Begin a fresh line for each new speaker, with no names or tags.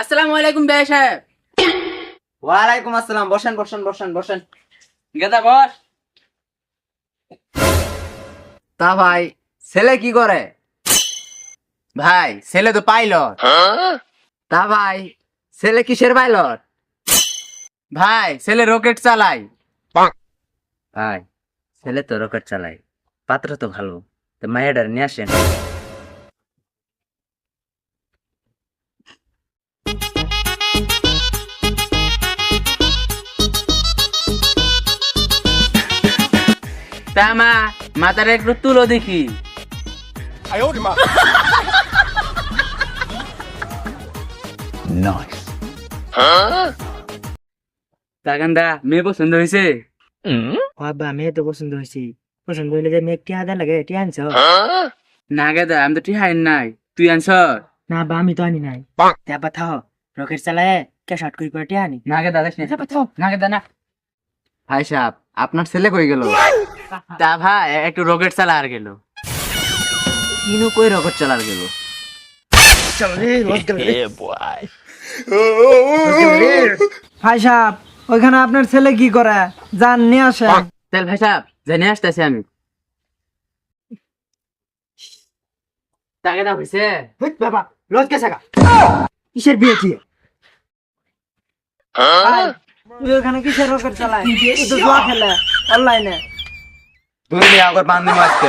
আসসালামু আলাইকুম ভাই সাহেব।
ওয়ালাইকুম আসসালাম বসেন বসেন বসেন বসেন।
গেদা বস।
তা ভাই ছেলে কি করে?
ভাই ছেলে তো পাইলট।
তা ভাই ছেলে কিসের পাইলট?
ভাই ছেলে রকেট চালাই
ভাই ছেলে তো রকেট চালায়। পাত্র তো ভালো। তো মায়েডার নিয়ে আসেন।
তা মা মাথার একটু তুলো দেখি। তাকান্দা মেয়ে পছন্দ হয়েছে
বাবা মেয়ে তো পছন্দ হয়েছি পছন্দ হইলে যে মেয়ে টিয়া দেয় লাগে টিয়া আনছ?
না গেদা আমি তো নাই। তুই আনছ?
না বা আমি তো আনি নাই। রকেট চালায় কে শর্ট করে করে টিয়া আনি?
না গেদা দেখ না। গেদা না। ভাই সাহেব আপনার ছেলে কই গেল? তা ভাই একটু রকেট চালা আর গেল।
কিনু কই রকেট চালার গেল?
ভাই সাহেব ওইখানে আপনার ছেলে কি করে? যান নিয়ে আসে
তেল ভাই সাহেব জেনে আসতেছি আমি। তাকে না হয়েছে
বাবা রোজ কে থাকা কিসের বিয়ে তুই ওখানে কিসের রকেট চালায়? তুই তো জুয়া খেলে অনলাইনে
তুমি নিয়ে আগর পান দিন আজকে